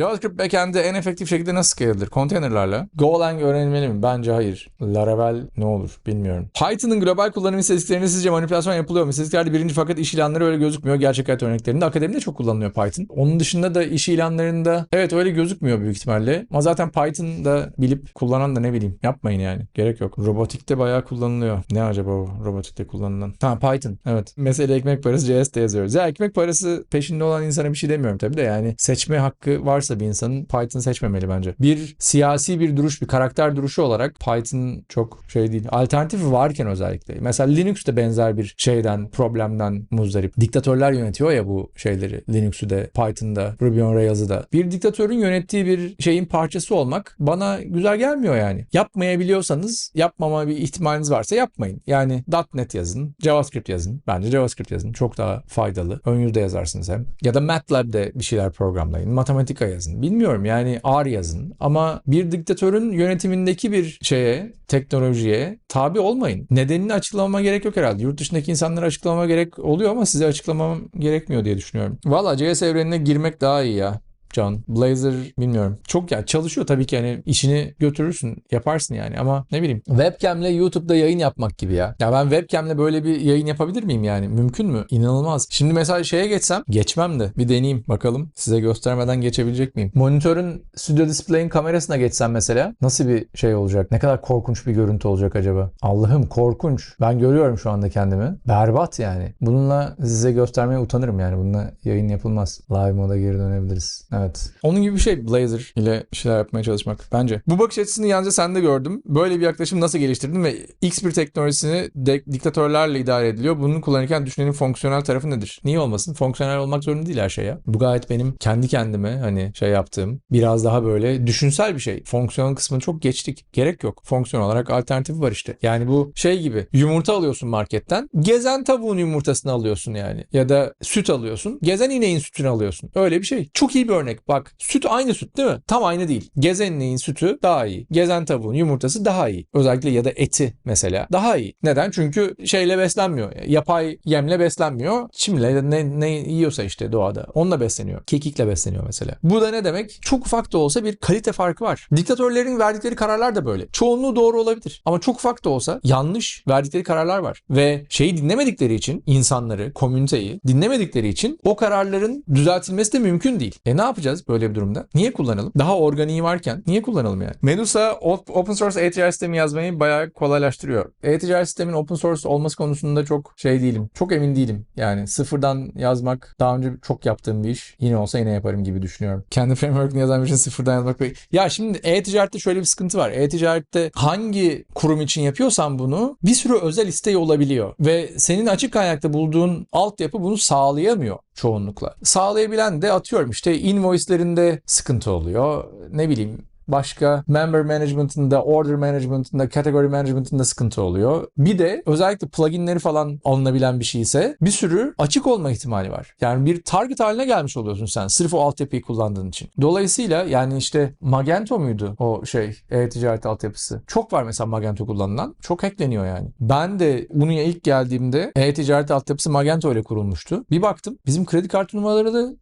JavaScript backend'i en efektif şekilde nasıl scale edilir? Containerlarla. Golang öğrenilmeli mi? Bence hayır. Laravel ne olur bilmiyorum. Python'ın global kullanım istatistiklerinde sizce manipülasyon yapılıyor mu? İstatistiklerde birinci fakat iş ilanları öyle gözükmüyor. Gerçek hayat örneklerinde. Akademide çok kullanılıyor Python. Onun dışında da iş ilanlarında evet öyle gözükmüyor büyük ihtimalle. Ama zaten Python'da bilip kullanan da ne bileyim yapmayın yani. Gerek yok. Robotikte bayağı kullanılıyor. Ne acaba o robotikte kullanılan? Ha Python. Evet. Mesela ekmek parası JS'de yazıyoruz. Ya ekmek parası peşinde olan insana bir şey demiyorum tabii de yani seçme hakkı varsa bir insanın Python seçmemeli bence. Bir siyasi bir duruş, bir karakter duruşu olarak Python çok şey değil. Alternatifi varken özellikle. Mesela Linux de benzer bir şeyden, problemden muzdarip. Diktatörler yönetiyor ya bu şeyleri. Linux'u de, Python'da, Ruby on Rails'ı da. Bir diktatörün yönettiği bir şeyin parçası olmak bana güzel gelmiyor yani. Yapmayabiliyorsanız, yapmama bir ihtimaliniz varsa yapmayın. Yani .NET yazın, JavaScript yazın. Bence JavaScript yazın. Çok daha faydalı. Ön yüzde yazarsınız hem. Ya da MATLAB'de bir şeyler programlayın. Matematika yazın. Bilmiyorum yani R yazın. Ama bir diktatörün yönetimindeki bir şeye, teknolojiye tabi olmayın. Nedenini açıklamama gerek yok herhalde. Yurt dışındaki insanlara açıklamama gerek oluyor ama size açıklamam gerekmiyor diye düşünüyorum. Valla CS evrenine girmek daha iyi ya. Can. Blazor bilmiyorum. Çok ya çalışıyor tabii ki hani işini götürürsün yaparsın yani ama ne bileyim webcam'le YouTube'da yayın yapmak gibi ya. Ya ben webcam'le böyle bir yayın yapabilir miyim yani? Mümkün mü? İnanılmaz. Şimdi mesela şeye geçsem geçmem de bir deneyeyim bakalım size göstermeden geçebilecek miyim? Monitörün Studio Display'in kamerasına geçsem mesela nasıl bir şey olacak? Ne kadar korkunç bir görüntü olacak acaba? Allah'ım korkunç. Ben görüyorum şu anda kendimi. Berbat yani. Bununla size göstermeye utanırım yani. Bununla yayın yapılmaz. Live moda geri dönebiliriz. Evet. Onun gibi bir şey Blazor ile şeyler yapmaya çalışmak bence. Bu bakış açısını yalnızca sende gördüm. Böyle bir yaklaşım nasıl geliştirdin ve X bir teknolojisini de- diktatörlerle idare ediliyor. Bunu kullanırken düşünenin fonksiyonel tarafı nedir? Niye olmasın? Fonksiyonel olmak zorunda değil her şey ya. Bu gayet benim kendi kendime hani şey yaptığım biraz daha böyle düşünsel bir şey. Fonksiyon kısmını çok geçtik. Gerek yok. Fonksiyon olarak alternatifi var işte. Yani bu şey gibi yumurta alıyorsun marketten. Gezen tavuğun yumurtasını alıyorsun yani. Ya da süt alıyorsun. Gezen ineğin sütünü alıyorsun. Öyle bir şey. Çok iyi bir örnek. Bak süt aynı süt değil mi? Tam aynı değil. Gezen ineğin sütü daha iyi. Gezen tavuğun yumurtası daha iyi. Özellikle ya da eti mesela daha iyi. Neden? Çünkü şeyle beslenmiyor. Yapay yemle beslenmiyor. Çimle ne, ne yiyorsa işte doğada. Onunla besleniyor. Kekikle besleniyor mesela. Bu da ne demek? Çok ufak da olsa bir kalite farkı var. Diktatörlerin verdikleri kararlar da böyle. Çoğunluğu doğru olabilir. Ama çok ufak da olsa yanlış verdikleri kararlar var. Ve şeyi dinlemedikleri için insanları, komüniteyi dinlemedikleri için o kararların düzeltilmesi de mümkün değil. E ne yapacağız böyle bir durumda? Niye kullanalım? Daha organiği varken niye kullanalım yani? Medusa op- open source e-ticaret sistemi yazmayı bayağı kolaylaştırıyor. E-ticaret sistemin open source olması konusunda çok şey değilim. Çok emin değilim. Yani sıfırdan yazmak daha önce çok yaptığım bir iş. Yine olsa yine yaparım gibi düşünüyorum. Kendi framework'ını yazan bir şey sıfırdan yazmak. Ya şimdi e-ticarette şöyle bir sıkıntı var. E-ticarette hangi kurum için yapıyorsan bunu bir sürü özel isteği olabiliyor. Ve senin açık kaynakta bulduğun altyapı bunu sağlayamıyor çoğunlukla. Sağlayabilen de atıyorum işte invoice'lerinde sıkıntı oluyor. Ne bileyim Başka member management'ında, order management'ında, category management'ında sıkıntı oluyor. Bir de özellikle pluginleri falan alınabilen bir şey ise bir sürü açık olma ihtimali var. Yani bir target haline gelmiş oluyorsun sen sırf o altyapıyı kullandığın için. Dolayısıyla yani işte Magento muydu o şey e-ticaret altyapısı? Çok var mesela Magento kullanılan. Çok hackleniyor yani. Ben de Unu'ya ilk geldiğimde e-ticaret altyapısı Magento ile kurulmuştu. Bir baktım bizim kredi kartı numaraları da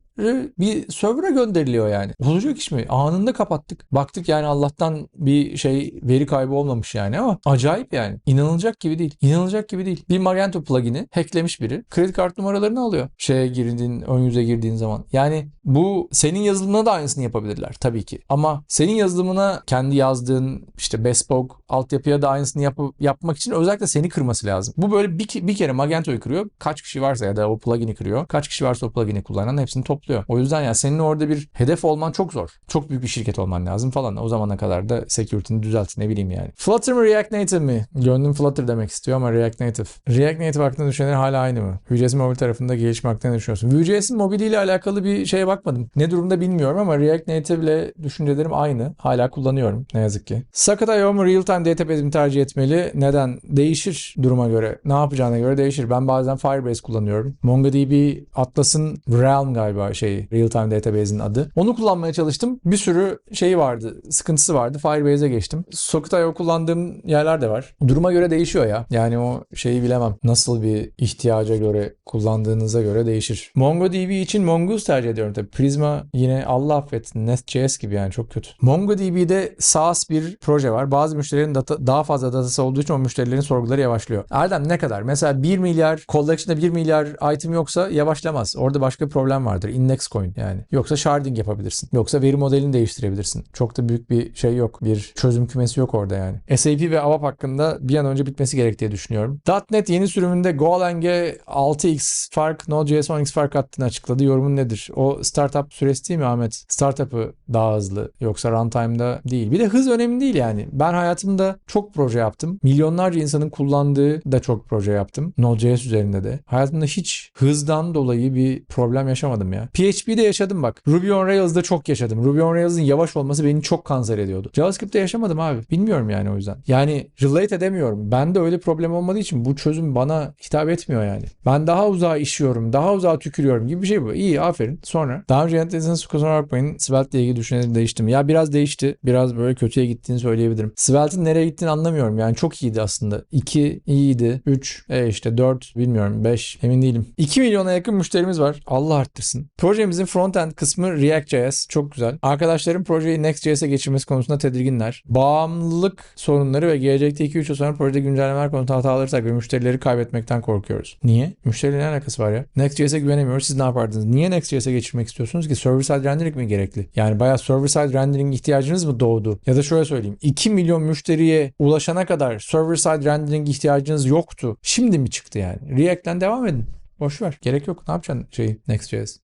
bir server'a gönderiliyor yani. Olacak iş mi? Anında kapattık. Baktık yani Allah'tan bir şey veri kaybı olmamış yani ama acayip yani. İnanılacak gibi değil. İnanılacak gibi değil. Bir Magento plugin'i hacklemiş biri. Kredi kart numaralarını alıyor. Şeye girdiğin, ön yüze girdiğin zaman. Yani bu senin yazılımına da aynısını yapabilirler tabii ki. Ama senin yazılımına kendi yazdığın işte bespoke altyapıya da aynısını yap- yapmak için özellikle seni kırması lazım. Bu böyle bir, bir kere Magento'yu kırıyor. Kaç kişi varsa ya da o plugin'i kırıyor. Kaç kişi varsa o plugin'i kullanan hepsini topluyor. O yüzden ya senin orada bir hedef olman çok zor. Çok büyük bir şirket olman lazım falan. O zamana kadar da security'ni düzelt ne bileyim yani. Flutter mı React Native mi? Gönlüm Flutter demek istiyor ama React Native. React Native hakkında düşünenler hala aynı mı? Vue.js mobil tarafında gelişme hakkında düşünüyorsun? Vue.js'in mobiliyle alakalı bir şeye bakmadım. Ne durumda bilmiyorum ama React Native ile düşüncelerim aynı. Hala kullanıyorum ne yazık ki. Socket.io mu real time database mi tercih etmeli? Neden? Değişir duruma göre. Ne yapacağına göre değişir. Ben bazen Firebase kullanıyorum. MongoDB Atlas'ın Realm galiba şeyi. Real Time Database'in adı. Onu kullanmaya çalıştım. Bir sürü şeyi vardı. Sıkıntısı vardı. Firebase'e geçtim. Socket.io kullandığım yerler de var. Duruma göre değişiyor ya. Yani o şeyi bilemem. Nasıl bir ihtiyaca göre kullandığınıza göre değişir. MongoDB için Mongoose tercih ediyorum tabii. Prisma yine Allah affetsin Nest.js gibi yani çok kötü. MongoDB'de SaaS bir proje var. Bazı müşterilerin data, daha fazla datası olduğu için o müşterilerin sorguları yavaşlıyor. Erdem ne kadar? Mesela 1 milyar collection'da 1 milyar item yoksa yavaşlamaz. Orada başka bir problem vardır. Index coin yani. Yoksa sharding yapabilirsin. Yoksa veri modelini değiştirebilirsin. Çok da büyük bir şey yok. Bir çözüm kümesi yok orada yani. SAP ve ABAP hakkında bir an önce bitmesi gerek diye düşünüyorum. .NET yeni sürümünde Golang'e 6x fark, Node.js 10x fark attığını açıkladı. Yorumun nedir? O startup süresi değil mi Ahmet? Startup'ı daha hızlı. Yoksa runtime'da değil. Bir de hız önemli değil yani. Ben hayatımda çok proje yaptım. Milyonlarca insanın kullandığı da çok proje yaptım. Node.js üzerinde de. Hayatımda hiç hızdan dolayı bir problem yaşamadım ya. PHP'de yaşadım bak. Ruby on Rails'da çok yaşadım. Ruby on Rails'ın yavaş olması beni çok kanser ediyordu. JavaScript'te yaşamadım abi. Bilmiyorum yani o yüzden. Yani relate edemiyorum. Bende öyle problem olmadığı için bu çözüm bana hitap etmiyor yani. Ben daha uzağa işiyorum, daha uzağa tükürüyorum gibi bir şey bu. İyi aferin. Sonra daha önce yanıtladığınız kusura bakmayın. Svelte ile ilgili düşünceleri değişti mi? Ya biraz değişti. Biraz böyle kötüye gittiğini söyleyebilirim. Svelte'in nereye gittiğini anlamıyorum. Yani çok iyiydi aslında. 2 iyiydi. 3 e işte 4 bilmiyorum 5 emin değilim. 2 milyona yakın müşterimiz var. Allah arttırsın. Projemizin frontend kısmı React.js. Çok güzel. Arkadaşlarım projeyi Next.js'e geçirmesi konusunda tedirginler. Bağımlılık sorunları ve gelecekte 2-3 yıl sonra projede güncellemeler konusunda hataları takip müşterileri kaybetmekten korkuyoruz. Niye? Müşteriyle ne alakası var ya? Next.js'e güvenemiyoruz. Siz ne yapardınız? Niye Next.js'e geçirmek istiyorsunuz ki? Server-side rendering mi gerekli? Yani bayağı server-side rendering ihtiyacınız mı doğdu? Ya da şöyle söyleyeyim. 2 milyon müşteriye ulaşana kadar server-side rendering ihtiyacınız yoktu. Şimdi mi çıktı yani? React'ten devam edin. Boş ver. Gerek yok. Ne yapacaksın şeyi Next.js?